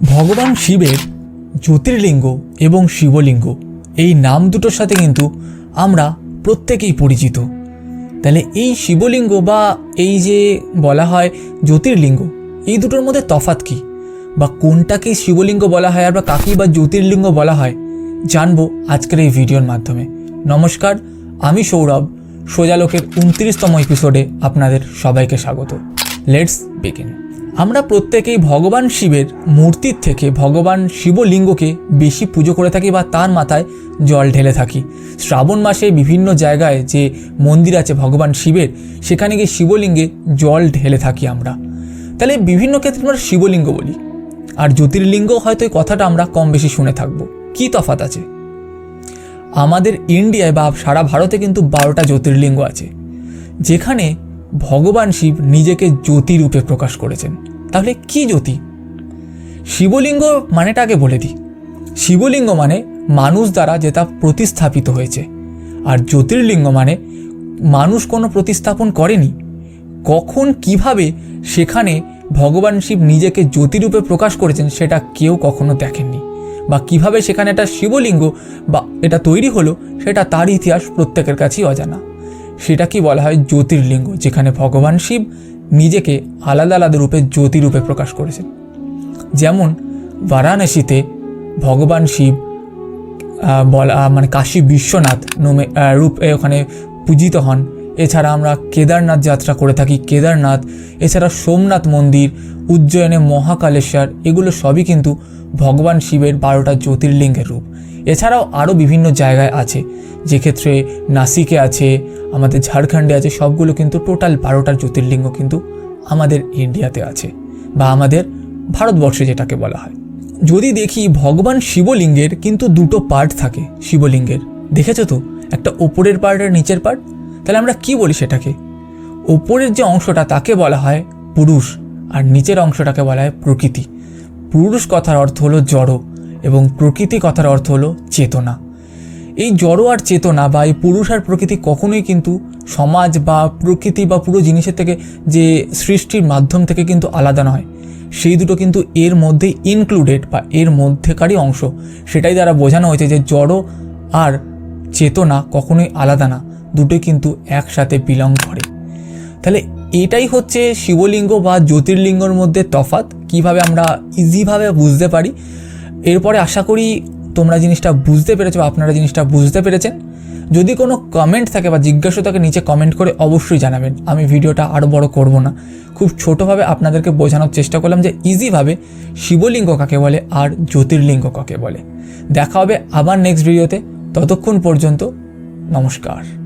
ভগবান শিবের জ্যোতির্লিঙ্গ এবং শিবলিঙ্গ, এই নাম দুটোর সাথে কিন্তু আমরা প্রত্যেকেই পরিচিত। তাহলে এই শিবলিঙ্গ বা এই যে বলা হয় জ্যোতির্লিঙ্গ, এই দুটোর মধ্যে তফাৎ কি? বা কোনটাকে শিবলিঙ্গ বলা হয় আর বা কাকেই বা জ্যোতির্লিঙ্গ বলা হয়, জানব আজকের এই ভিডিওর মাধ্যমে। নমস্কার, আমি সৌরভ সোজালোকের উনত্রিশতম এপিসোডে আপনাদের সবাইকে স্বাগত। লেটস বিগিন আমরা প্রত্যেকেই ভগবান শিবের মূর্তির থেকে ভগবান শিবলিঙ্গকে বেশি পুজো করে থাকি বা তার মাথায় জল ঢেলে থাকি। শ্রাবণ মাসে বিভিন্ন জায়গায় যে মন্দির আছে ভগবান শিবের, সেখানে গিয়ে শিবলিঙ্গে জল ঢেলে থাকি আমরা। তাহলে বিভিন্ন ক্ষেত্রে আমরা শিবলিঙ্গ বলি। আর জ্যোতির্লিঙ্গ হয়তো এই কথাটা আমরা কম বেশি শুনে থাকব। কী তফাত আছে? আমাদের ইন্ডিয়ায় বা সারা ভারতে কিন্তু বারোটা জ্যোতির্লিঙ্গ আছে। যেখানে ভগবান শিব নিজেকে জ্যোতি রূপে প্রকাশ করেছেন। তাহলে কি জ্যোতি? শিবলিঙ্গ মানেটা আগে বলে দিই। শিবলিঙ্গ মানে মানুষ দ্বারা যেটা প্রতিস্থাপিত হয়েছে। আর জ্যোতির্লিঙ্গ মানে মানুষ কোনো প্রতিস্থাপন করেনি। কখন, কীভাবে, সেখানে ভগবান শিব নিজেকে জ্যোতিরূপে প্রকাশ করেছেন সেটা কেউ কখনো দেখেননি। বা কীভাবে সেখানে একটা শিবলিঙ্গ বা এটা তৈরি হলো, সেটা তার ইতিহাস প্রত্যেকের কাছেই অজানা। সেটা কি বলা হয় জ্যোতির্লিঙ্গ, যেখানে ভগবান শিব নিজেকে আলাদা আলাদা রূপে জ্যোতিরূপে প্রকাশ করেছেন। যেমন বারাণসীতে ভগবান শিব বলা মানে কাশী বিশ্বনাথ নোমে রূপে ওখানে পূজিত হন। এছাড়া আমরা কেদারনাথ যাত্রা করে থাকি। কেদারনাথ, এছাড়া সোমনাথ মন্দির, উজ্জয়নে মহাকালেশ্বর, এগুলো সবই কিন্তু ভগবান শিবের বারোটা জ্যোতির্লিঙ্গের রূপ। এছাড়াও আরও বিভিন্ন জায়গায় আছে। যেক্ষেত্রে নাসিকে আছে, আমাদের ঝাড়খণ্ডে আছে, সবগুলো কিন্তু টোটাল বারোটার জ্যোতির্লিঙ্গ কিন্তু আমাদের ইন্ডিয়াতে আছে বা আমাদের ভারতবর্ষে যেটাকে বলা হয়। যদি দেখি ভগবান শিবলিঙ্গের কিন্তু দুটো পার্ট থাকে শিবলিঙ্গের। দেখেছ তো? একটা ওপরের পার্ট আর নিচের পার্ট। তাহলে আমরা কি বলি সেটাকে? ওপরের যে অংশটা তাকে বলা হয় পুরুষ আর নিচের অংশটাকে বলা হয় প্রকৃতি। পুরুষ কথার অর্থ হলো জড় এবং প্রকৃতি কথার অর্থ হলো চেতনা। এই জড় আর চেতনা বা এই পুরুষ আর প্রকৃতি কখনোই কিন্তু সমাজ বা প্রকৃতি বা পুরো জিনিসের থেকে যে সৃষ্টির মাধ্যম থেকে কিন্তু আলাদা নয়। সেই দুটো কিন্তু এর মধ্যে ইনক্লুডেড বা এর মধ্যেকারই অংশ। সেটাই দ্বারা বোঝানো হয়েছে যে জড় আর চেতনা কখনোই আলাদা না। দুটোই কিন্তু একসাথে বিলং করে। তাহলে এটাই হচ্ছে শিবলিঙ্গ বা জ্যোতির্লিঙ্গর মধ্যে তফাৎ, কীভাবে আমরা ইজিভাবে বুঝতে পারি। এরপরে আশা করি তোমরা জিনিসটা বুঝতে পেরেছ বা আপনারা জিনিসটা বুঝতে পেরেছেন। যদি কোনো কমেন্ট থাকে বা জিজ্ঞাসা থাকে, নিচে কমেন্ট করে অবশ্যই জানাবেন। আমি ভিডিওটা আরও বড় করব না। খুব ছোটোভাবে আপনাদেরকে বোঝানোর চেষ্টা করলাম যে ইজিভাবে শিবলিঙ্গ কাকে বলে আর জ্যোতির্লিঙ্গ কাকে বলে। দেখা হবে আবার নেক্সট ভিডিওতে ততক্ষণ পর্যন্ত নমস্কার।